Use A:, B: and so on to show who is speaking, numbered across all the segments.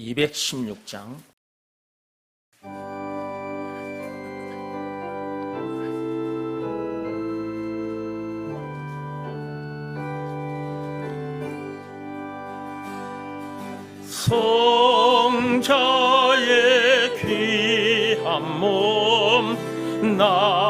A: 216장. 성자의 귀한 몸날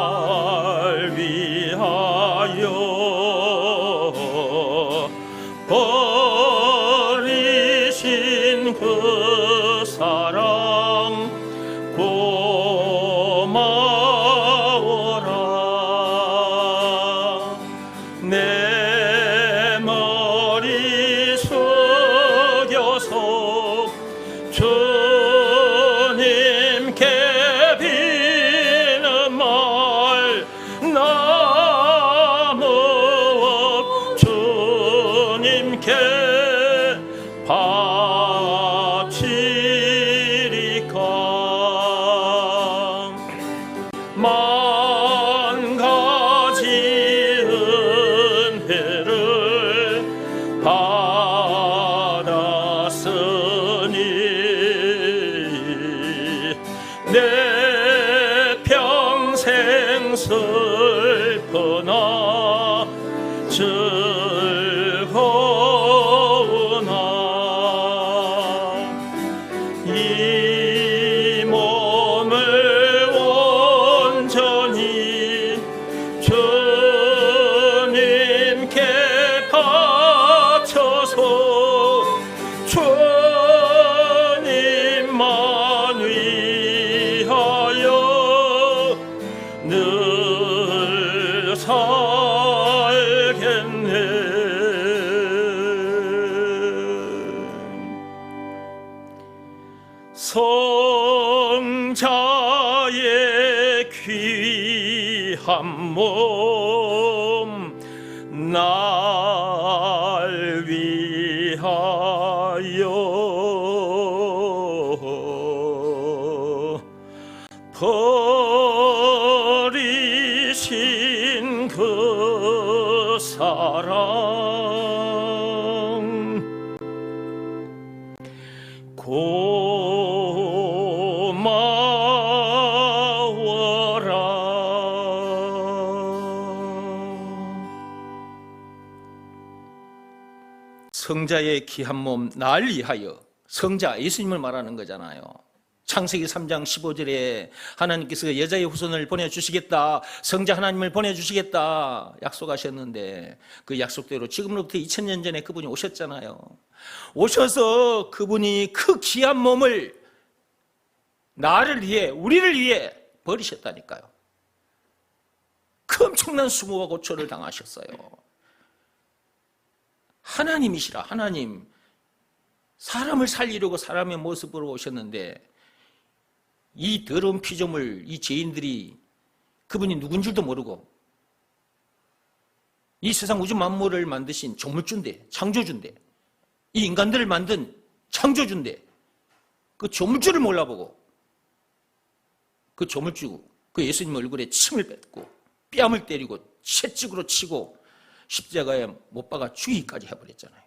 A: 받 몸 날 위하여. 버리신 그 사랑 성자의 귀한 몸날 위하여 성자 예수님을 말하는 거잖아요. 창세기 3장 15절에 하나님께서 여자의 후손을 보내주시겠다. 성자 하나님을 보내주시겠다. 약속하셨는데 그 약속대로 지금으로부터 2000년 전에 그분이 오셨잖아요. 오셔서 그분이 그 귀한 몸을 나를 위해, 우리를 위해 버리셨다니까요. 그 엄청난 수모와 고초를 당하셨어요. 하나님이시라, 하나님. 사람을 살리려고 사람의 모습으로 오셨는데 이 더러운 피조물, 이 죄인들이 그분이 누군 줄도 모르고 이 세상 우주 만물을 만드신 조물주인데, 창조주인데 이 인간들을 만든 창조주인데 그 조물주를 몰라보고 그 조물주, 그 예수님 얼굴에 침을 뱉고 뺨을 때리고 채찍으로 치고 십자가에 못 박아 죽이기까지 해버렸잖아요.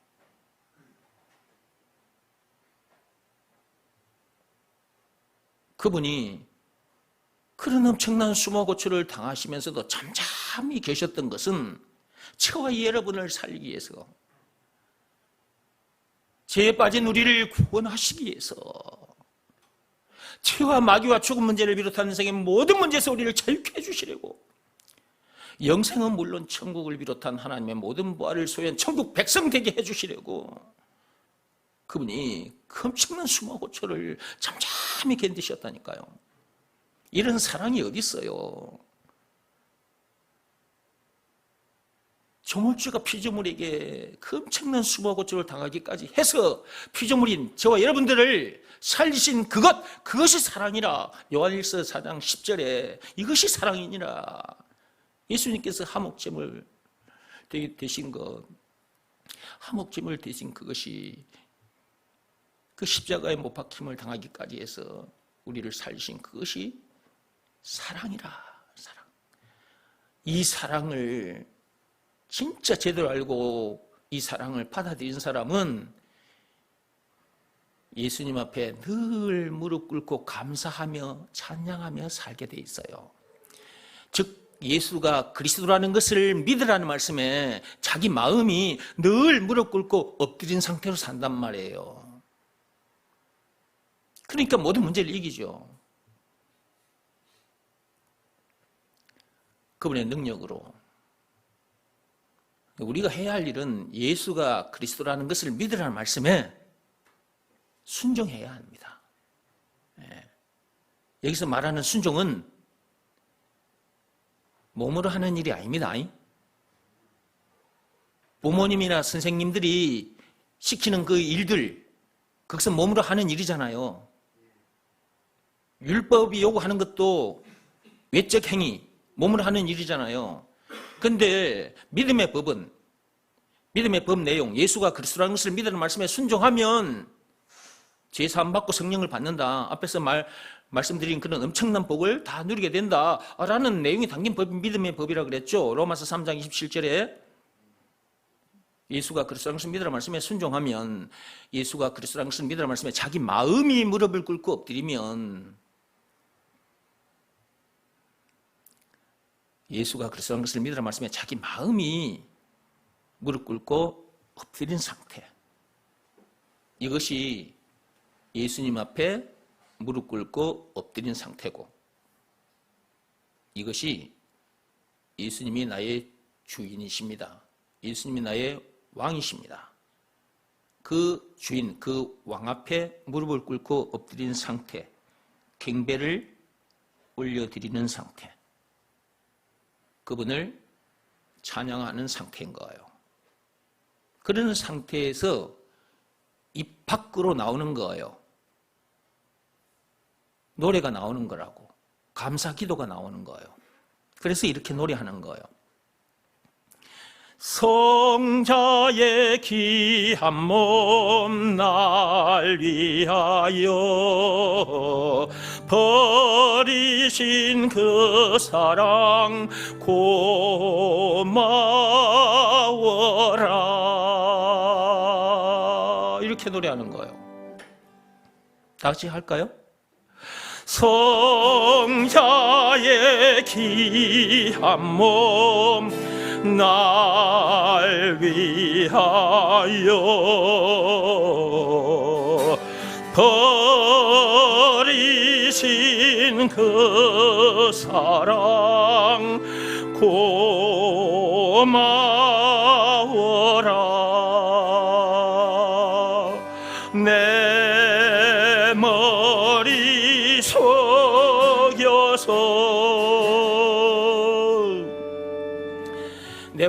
A: 그분이 그런 엄청난 수모고초를 당하시면서도 잠잠히 계셨던 것은 저와 여러분을 살리기 위해서 죄에 빠진 우리를 구원하시기 위해서 죄와 마귀와 죽음 문제를 비롯한 인생의 모든 문제에서 우리를 자유케 해주시려고 영생은 물론 천국을 비롯한 하나님의 모든 부활을 소유한 천국 백성 되게 해주시려고 그분이 그 엄청난 수모 고초를 잠잠히 견디셨다니까요. 이런 사랑이 어디 있어요? 조물주가 피조물에게 그 엄청난 수모 고초를 당하기까지 해서 피조물인 저와 여러분들을 살리신 그것 그것이 사랑이라 요한일서 4장 10절에 이것이 사랑이니라 예수님께서 하목제물 되신 것 하목제물 되신 그것이 그 십자가에 못 박힘을 당하기까지 해서 우리를 살리신 그것이 사랑이라 사랑. 이 사랑을 진짜 제대로 알고 이 사랑을 받아들인 사람은 예수님 앞에 늘 무릎 꿇고 감사하며 찬양하며 살게 돼 있어요. 즉 예수가 그리스도라는 것을 믿으라는 말씀에 자기 마음이 늘 무릎 꿇고 엎드린 상태로 산단 말이에요. 그러니까 모든 문제를 이기죠. 그분의 능력으로. 우리가 해야 할 일은 예수가 그리스도라는 것을 믿으라는 말씀에 순종해야 합니다. 예. 여기서 말하는 순종은 몸으로 하는 일이 아닙니다. 부모님이나 선생님들이 시키는 그 일들, 그것은 몸으로 하는 일이잖아요. 율법이 요구하는 것도 외적 행위, 몸으로 하는 일이잖아요. 근데 믿음의 법은 믿음의 법 내용, 예수가 그리스도라는 것을 믿으는 말씀에 순종하면 제사함 받고 성령을 받는다. 앞에서 말 말씀드린 그런 엄청난 복을 다 누리게 된다라는 내용이 담긴 법, 믿음의 법이라 그랬죠. 로마서 3장 27절에 예수가 그리스도라는 것을 믿으라 말씀에 순종하면 예수가 그리스도라는 것을 믿으라 말씀에 자기 마음이 무릎을 꿇고 엎드리면 예수가 그리스도라는 것을 믿으라 말씀에 자기 마음이 무릎 꿇고 엎드린 상태. 이것이 예수님 앞에 무릎 꿇고 엎드린 상태고 이것이 예수님이 나의 주인이십니다. 예수님이 나의 왕이십니다. 그 주인, 그 왕 앞에 무릎을 꿇고 엎드린 상태, 경배를 올려드리는 상태, 그분을 찬양하는 상태인 거예요. 그런 상태에서 입 밖으로 나오는 거예요. 노래가 나오는 거라고. 감사 기도가 나오는 거예요. 그래서 이렇게 노래하는 거예요. 성자의 귀한 몸 날 위하여 버리신 그 사랑 고마워라 이렇게 노래하는 거예요. 다 같이 할까요? 성자의 귀한 몸날 위하여 버리신 그 사랑 고마워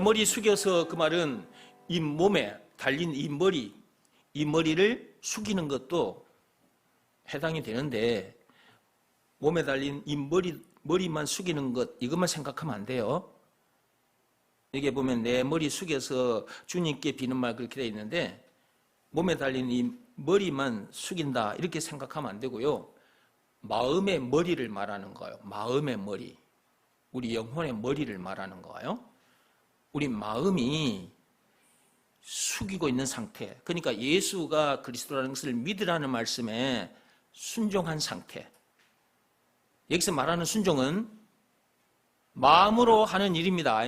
A: 내 머리 숙여서 그 말은 이 몸에 달린 이 머리, 이 머리를 숙이는 것도 해당이 되는데 몸에 달린 이 머리, 머리만 숙이는 것 이것만 생각하면 안 돼요. 여기 보면 내 머리 숙여서 주님께 비는 말 그렇게 되어 있는데 몸에 달린 이 머리만 숙인다 이렇게 생각하면 안 되고요. 마음의 머리를 말하는 거예요. 마음의 머리. 우리 영혼의 머리를 말하는 거예요. 우리 마음이 숙이고 있는 상태. 그러니까 예수가 그리스도라는 것을 믿으라는 말씀에 순종한 상태. 여기서 말하는 순종은 마음으로 하는 일입니다.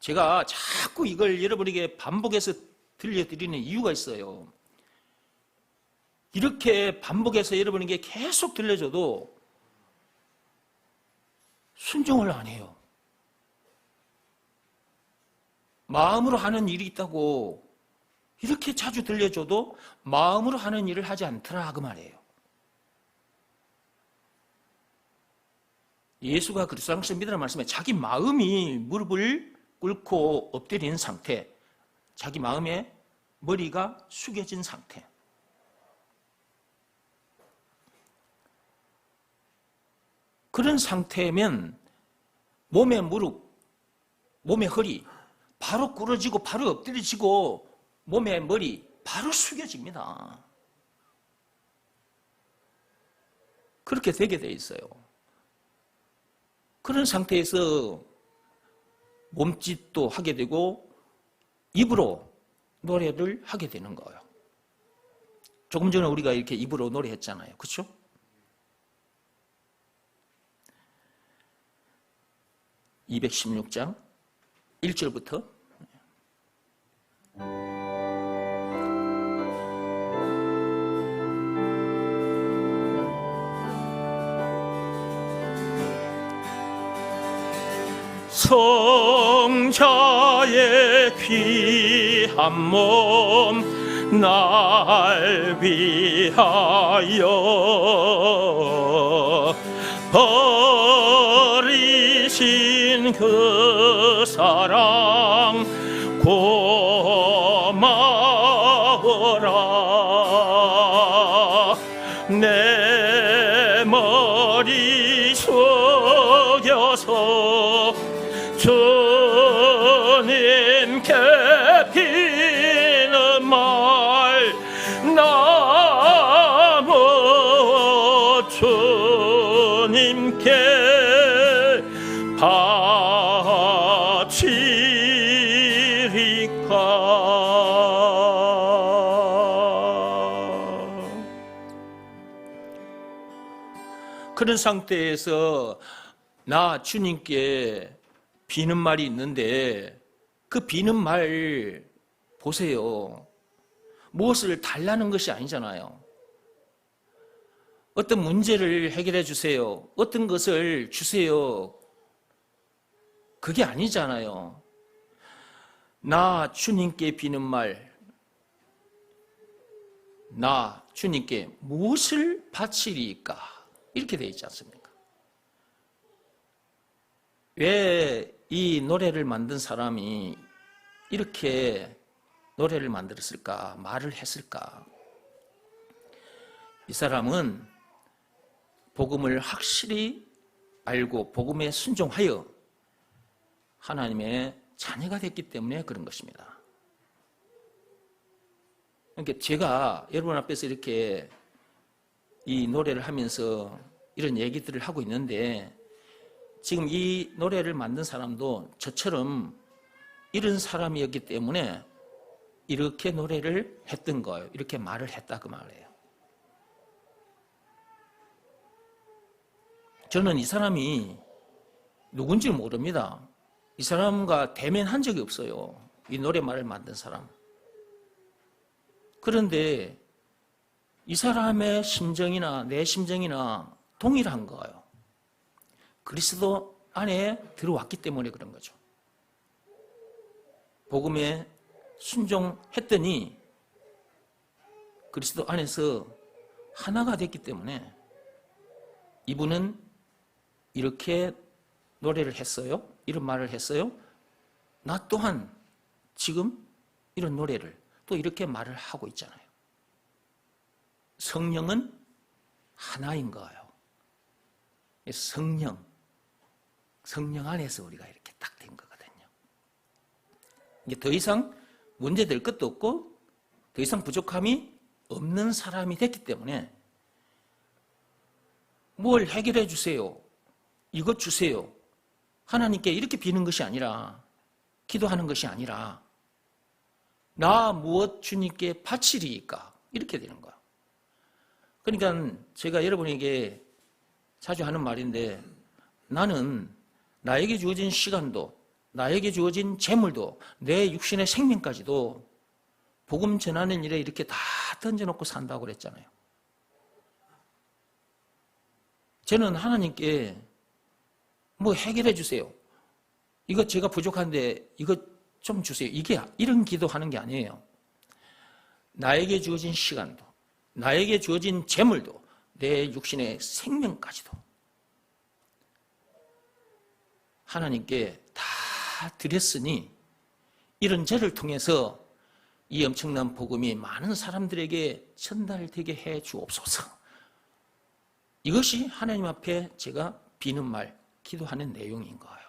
A: 제가 자꾸 이걸 여러분에게 반복해서 들려드리는 이유가 있어요. 이렇게 반복해서 여러분에게 계속 들려줘도 순종을 안 해요. 마음으로 하는 일이 있다고 이렇게 자주 들려줘도 마음으로 하는 일을 하지 않더라 그 말이에요. 예수가 그리스도라는 것을 믿으라는 말씀에 자기 마음이 무릎을 꿇고 엎드린 상태, 자기 마음에 머리가 숙여진 상태. 그런 상태면 몸의 무릎, 몸의 허리 바로 꿇어지고 바로 엎드려지고 몸의 머리 바로 숙여집니다. 그렇게 되게 돼 있어요. 그런 상태에서 몸짓도 하게 되고 입으로 노래를 하게 되는 거예요. 조금 전에 우리가 이렇게 입으로 노래했잖아요. 그렇죠? (216장) 1절부터 성자의 귀한 몸 날 위하여 버리신 그 사랑 고마워라. 내 머리 숙 그런 상태에서 나 주님께 비는 말이 있는데 그 비는 말 보세요. 무엇을 달라는 것이 아니잖아요. 어떤 문제를 해결해 주세요. 어떤 것을 주세요. 그게 아니잖아요. 나 주님께 비는 말, 나 주님께 무엇을 바치리까? 이렇게 되어 있지 않습니까? 왜 이 노래를 만든 사람이 이렇게 노래를 만들었을까? 말을 했을까? 이 사람은 복음을 확실히 알고 복음에 순종하여 하나님의 자녀가 됐기 때문에 그런 것입니다. 그러니까 제가 여러분 앞에서 이렇게 이 노래를 하면서 이런 얘기들을 하고 있는데 지금 이 노래를 만든 사람도 저처럼 이런 사람이었기 때문에 이렇게 노래를 했던 거예요. 이렇게 말을 했다 그 말이에요. 저는 이 사람이 누군지 모릅니다. 이 사람과 대면한 적이 없어요. 이 노래말을 만든 사람. 그런데 이 사람의 심정이나 내 심정이나 동일한 거예요. 그리스도 안에 들어왔기 때문에 그런 거죠. 복음에 순종했더니 그리스도 안에서 하나가 됐기 때문에 이분은 이렇게 노래를 했어요. 이런 말을 했어요. 나 또한 지금 이런 노래를 또 이렇게 말을 하고 있잖아요. 성령은 하나인 거예요. 성령, 성령 안에서 우리가 이렇게 딱 된 거거든요. 이게 더 이상 문제될 것도 없고 더 이상 부족함이 없는 사람이 됐기 때문에 뭘 해결해 주세요. 이것 주세요. 하나님께 이렇게 비는 것이 아니라 기도하는 것이 아니라 나 무엇 주님께 바치리까 이렇게 되는 거야. 그러니까 제가 여러분에게 자주 하는 말인데 나는 나에게 주어진 시간도 나에게 주어진 재물도 내 육신의 생명까지도 복음 전하는 일에 이렇게 다 던져놓고 산다고 그랬잖아요. 저는 하나님께 뭐 해결해 주세요. 이거 제가 부족한데 이거 좀 주세요. 이게 이런 기도하는 게 아니에요. 나에게 주어진 시간도, 나에게 주어진 재물도, 내 육신의 생명까지도 하나님께 다 드렸으니 이런 죄를 통해서 이 엄청난 복음이 많은 사람들에게 전달되게 해 주옵소서. 이것이 하나님 앞에 제가 비는 말, 기도하는 내용인 거예요.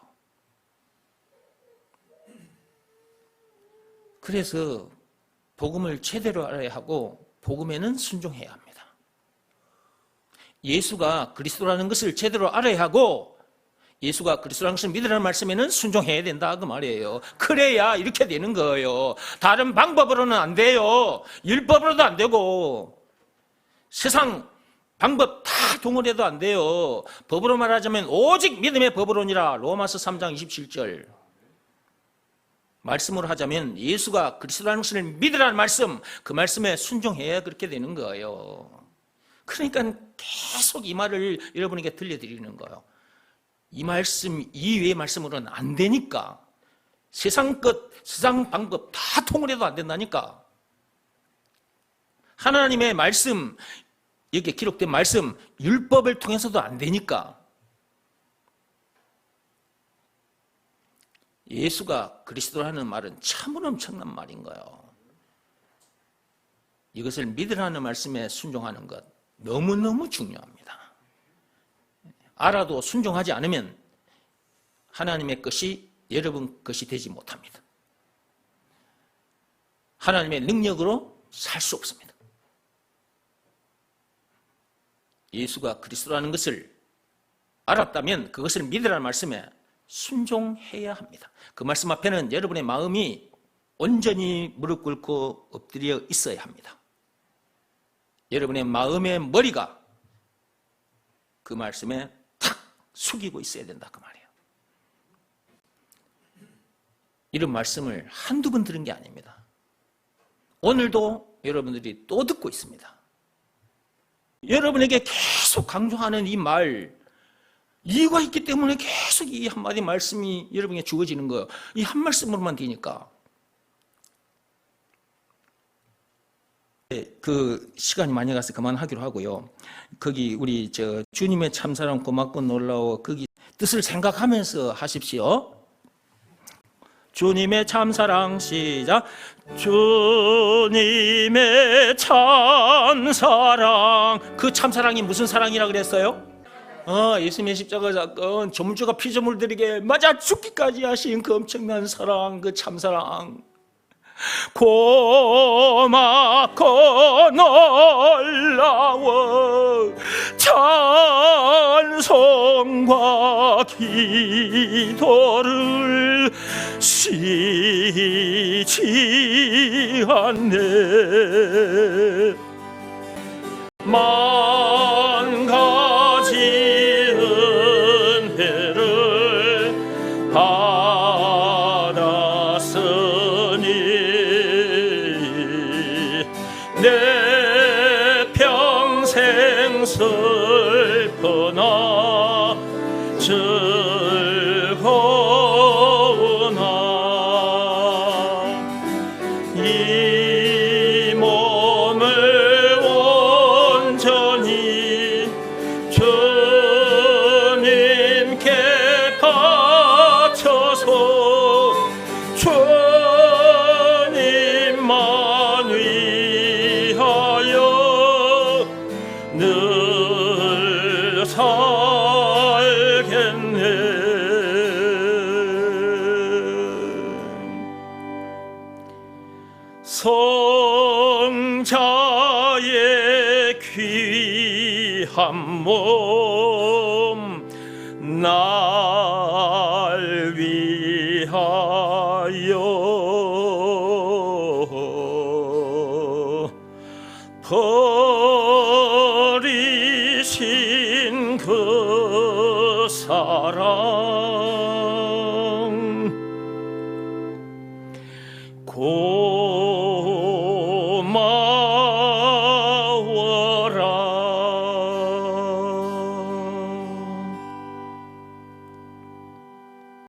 A: 그래서 복음을 제대로 알아야 하고 복음에는 순종해야 합니다. 예수가 그리스도라는 것을 제대로 알아야 하고 예수가 그리스도라는 것을 믿으라는 말씀에는 순종해야 된다 그 말이에요. 그래야 이렇게 되는 거예요. 다른 방법으로는 안 돼요. 율법으로도 안 되고 세상 방법 다 동원해도 안 돼요. 법으로 말하자면 오직 믿음의 법으로니라. 로마서 3장 27절. 말씀으로 하자면 예수가 그리스도라는 것을 믿으라는 말씀, 그 말씀에 순종해야 그렇게 되는 거예요. 그러니까 계속 이 말을 여러분에게 들려드리는 거예요. 이 말씀 이외의 말씀으로는 안 되니까 세상 것, 세상 방법 다 통을해도 안 된다니까. 하나님의 말씀, 여기에 기록된 말씀, 율법을 통해서도 안 되니까. 예수가 그리스도라는 말은 참으로 엄청난 말인 거예요. 이것을 믿으라는 말씀에 순종하는 것 너무너무 중요합니다. 알아도 순종하지 않으면 하나님의 것이 여러분 것이 되지 못합니다. 하나님의 능력으로 살 수 없습니다. 예수가 그리스도라는 것을 알았다면 그것을 믿으라는 말씀에 순종해야 합니다. 그 말씀 앞에는 여러분의 마음이 온전히 무릎 꿇고 엎드려 있어야 합니다. 여러분의 마음의 머리가 그 말씀에 탁 숙이고 있어야 된다 그 말이에요. 이런 말씀을 한두 번 들은 게 아닙니다. 오늘도 여러분들이 또 듣고 있습니다. 여러분에게 계속 강조하는 이 말, 이유가 있기 때문에 계속 이 한마디 말씀이 여러분에게 주어지는 거예요. 이 한 말씀으로만 되니까. 네, 그 시간이 많이 가서 그만하기로 하고요. 거기 우리 저 주님의 참사랑 고맙고 놀라워 거기 뜻을 생각하면서 하십시오. 주님의 참사랑 시작. 주님의 참사랑 그 참사랑이 무슨 사랑이라 그랬어요? 어, 예수님의 십자가 사건 조물주가 피조물 들에게 맞아 죽기까지 하신 그 엄청난 사랑 그 참사랑. 고맙고 놀라워. 찬송과 기도를 쉬지 않네. 만 Yeah. 한 몸 나.